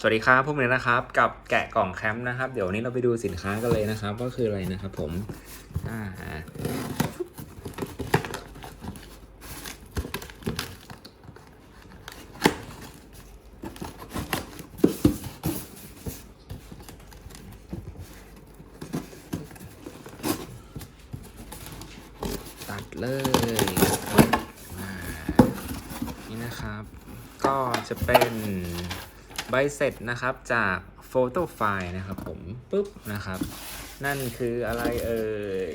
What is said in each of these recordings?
สวัสดีครับพวกนี้นะครับ กับแกะกล่องแคมป์นะครับ เดี๋ยวนี้เราไปดูสินค้ากันเลยนะครับว่าคืออะไรนะครับผมอ่าตัดเลยนี่นะครับ ก็จะเป็น ใบเสร็จนะครับจากโฟโต้ไฟล์นะครับผมปุ๊บนะครับ นั่นคืออะไรเอ่ย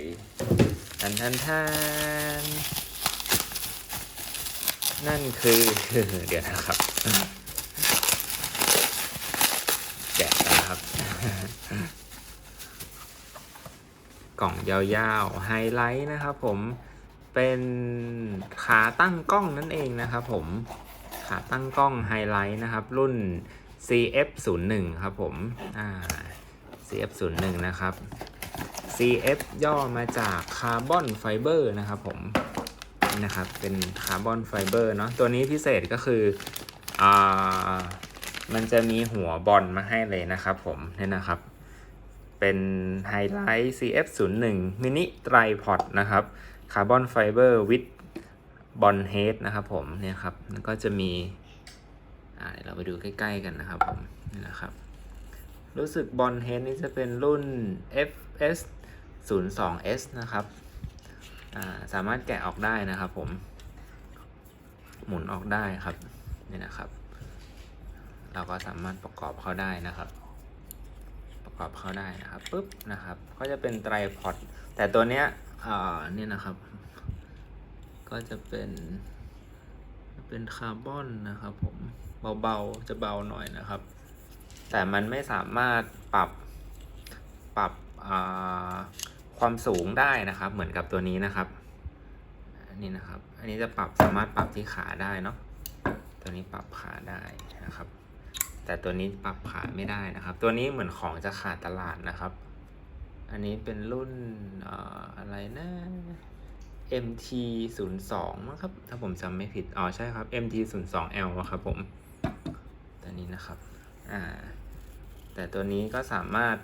ทันทันทันนั่นคือเดี๋ยวนะครับ แกะนะครับ กล่องยาวๆไฮไลท์นะครับผมเป็นขาตั้งกล้องนั่นเองนะครับผมขาตั้งกล้องไฮไลท์นะครับ รุ่น CF01 ครับผมอ่า CF01 นะครับ CF ย่อมาจากคาร์บอนไฟเบอร์นะครับผมนะครับ เป็นคาร์บอนไฟเบอร์เนาะตัวนี้พิเศษก็คืออ่ามันจะมีหัวบอลมาให้เลยนะครับผมเนี่ยนะครับ เป็นไฮไลท์ CF01 มินิไตรพอดนะครับคาร์บอนไฟเบอร์วิดบอลเฮดนะครับผมเนี่ยครับแล้วก็จะมี อ่าเดี๋ยวเราไปดูใกล้ๆกันนะครับผมนี่นะครับ รู้สึกบอลเฮดนี่จะเป็นรุ่น FS 02S นะครับอ่าสามารถแกะออกได้นะครับผม หมุนออกได้ครับนี่นะครับ เราก็สามารถประกอบเข้าได้นะครับ ประกอบเข้าได้นะครับปุ๊บนะครับ ก็จะเป็นไตรพอดแต่ตัวเนี้ยอ่าเนี่ยนะครับ ก็จะเป็น เป็นคาร์บอนนะครับผมเบาๆจะเบาหน่อยนะครับ แต่มันไม่สามารถปรับปรับความสูงได้นะครับ เหมือนกับตัวนี้นะครับอันนี้นะครับ อันนี้จะปรับสามารถปรับที่ขาได้เนาะตัวนี้ปรับขาได้นะครับ แต่ตัวนี้ปรับขาไม่ได้นะครับ ตัวนี้เหมือนของจะขาดตลาดนะครับ อันนี้เป็นรุ่นเอ่ออะไรนะ MT 0 2มั้งครับ ถ้าผมจำไม่ผิด อ๋อ ใช่ครับ MT 0 2 L อะครับผม ตัวนี้นะครับ อ่า แต่ตัวนี้ก็สามารถ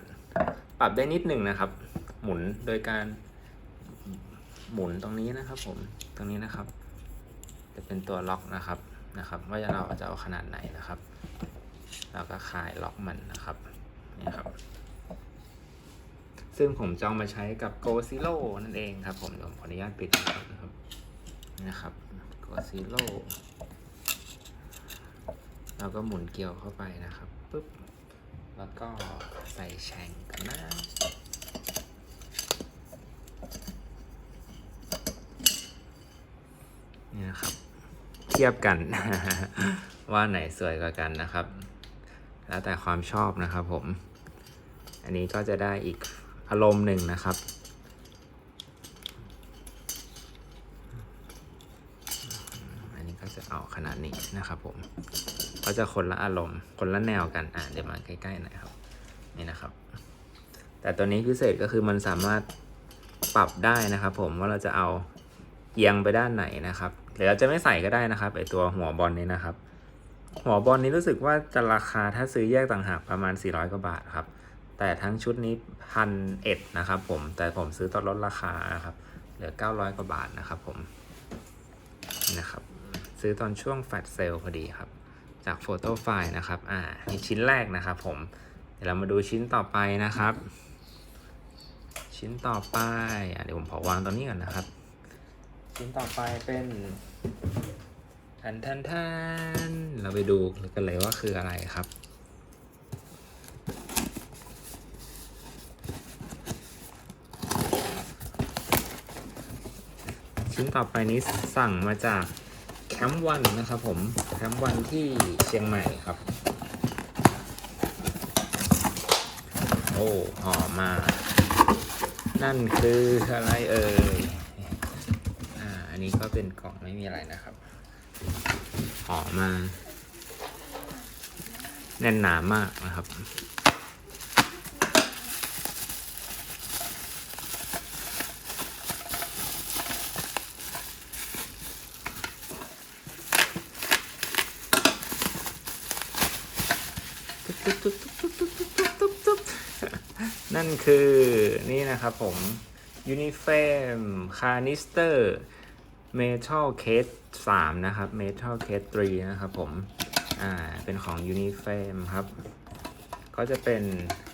ปรับได้นิดหนึ่งนะครับ หมุนโดยการหมุนตรงนี้นะครับผม ตรงนี้นะครับ จะเป็นตัวล็อกนะครับ นะครับ ว่าเราจะเอาขนาดไหนนะครับ เราก็คลายล็อกมันนะครับ นี่ครับ ซึ่งผมจะเอามาใช้กับ Go Zero นั่นเองครับผมเดี๋ยวผมขออนุญาตปิดนะครับนะครับ Go Zero เราก็หมุนเกลียวเข้าไปนะครับปุ๊บแล้วก็ใส่แชงกันนะนี่นะครับ เทียบกัน ว่าไหนสวยกว่ากันนะครับ แล้วแต่ความชอบนะครับผม อันนี้ก็จะได้อีก อารมณ์หนึ่งนะครับ อันนี้ก็จะเอาขนาดนี้นะครับผม ก็จะคนละอารมณ์ คนละแนวกัน อ่าเดี๋ยวมาใกล้ๆหน่อยครับ นี่นะครับ แต่ตัวนี้พิเศษก็คือมันสามารถปรับได้นะครับ ผมว่าเราจะเอาเอียงไปด้านไหนนะครับหรือเราจะไม่ใส่ก็ได้นะครับไอตัวหัวบอลนี้นะครับ หัวบอลนี้รู้สึกว่าจะราคาถ้าซื้อแยกต่างหากประมาณ 400 กว่าบาทครับ แต่ทั้งชุดนี้พันเอ็ดนะครับผม แต่ผมซื้อตอนลดราคานะครับ เหลือ 900 กว่าบาทนะครับผม นะครับ ซื้อตอนช่วงแฟลชเซลพอดีครับ จากโฟโต้ไฟล์นะครับ อ่านี่ชิ้นแรกนะครับผม เดี๋ยวเรามาดูชิ้นต่อไปนะครับ ชิ้นต่อไปอะเดี๋ยวผมขอวางตรงนี้ก่อนนะครับ ชิ้นต่อไปเป็นทันทันทันเราไปดูกันเลยว่าคืออะไรครับ ชิ้นต่อไปนี้สั่งมาจากแคมป์วันนะครับผมแคมป์วันที่เชียงใหม่ครับ โอ้หอมมากนั่นคืออะไรเอ่ยอ่าอันนี้ก็เป็นกล่องไม่มีอะไรนะครับหอมมา แน่นหนามากนะครับ ตุ๊บตุ๊บตุ๊บตุ๊บตุ๊บตุ๊บตุ๊บตุ๊บนั่นคือนี่นะครับผม Uniframe Canister Metal Case 3นะครับ Metal Case 3นะครับผมอ่าเป็นของ Uniframe ครับก็จะเป็น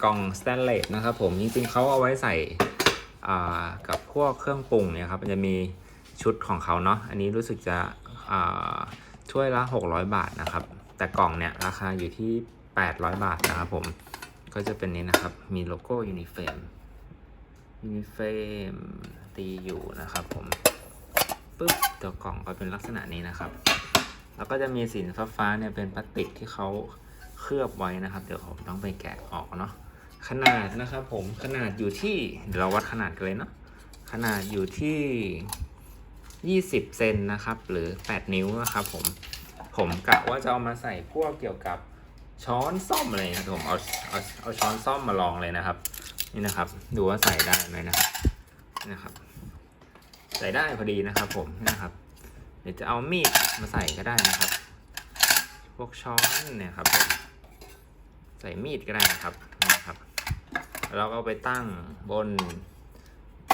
กล่องสแตนเลสนะครับผมจริงๆเขาเอาไว้ใส่อ่ากับพวกเครื่องปรุงเนี่ยครับมันจะมีชุดของเขาเนาะอันนี้รู้สึกจะอ่าถ้วยละ 600 บาทนะครับ แต่กล่องเนี่ยราคาอยู่ที่ 800 บาทนะครับผม ก็จะเป็นนี้นะครับ มีโลโก้ Uniframe Uniframe ตีอยู่นะครับผมปึ๊บตัวกล่องก็เป็นลักษณะนี้นะครับ แล้วก็จะมีสีฟ้าๆเนี่ยเป็นพลาสติกที่เขาเคลือบไว้นะครับ เดี๋ยวผมต้องไปแกะออกเนาะขนาดนะครับผมขนาดอยู่ที่เดี๋ยวเราวัดขนาดกันเลยเนาะขนาดอยู่ที่ 20 เซนนะครับ หรือ 8 นิ้วนะครับผมผมกะว่าจะเอามาใส่พวกเกี่ยวกับ ช้อนซ่อมอะไรนะครับผมเอาเอาเอาช้อนซ่อมมาลองเลยนะครับ นี่นะครับ ดูว่าใส่ได้ไหมนะครับนี่นะครับ ใส่ได้พอดีนะครับ ผมนี่นะครับ เดี๋ยวจะเอามีดมาใส่ก็ได้นะครับ พวกช้อนเนี่ยครับผมใส่มีดก็ได้นะครับนี่นะครับแล้วเราก็เอาไปตั้งบน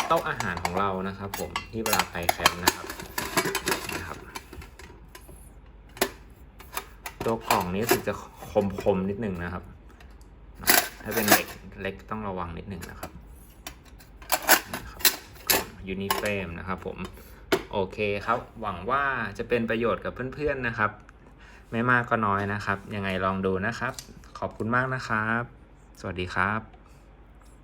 โต๊ะอาหารของเรานะครับ ผมที่เวลาไปแคมป์นะครับนะครับ ตัวกล่องนี้รู้สึกจะ คมๆนิดนึงนะครับ ถ้าเป็นเหล็กเล็กต้องระวังนิดหนึ่งนะครับนะครับยูนิเฟรมนะครับผม โอเคครับ หวังว่าจะเป็นประโยชน์กับเพื่อนๆนะครับ ไม่มากก็น้อยนะครับ ยังไงลองดูนะครับ ขอบคุณมากนะครับ สวัสดีครับ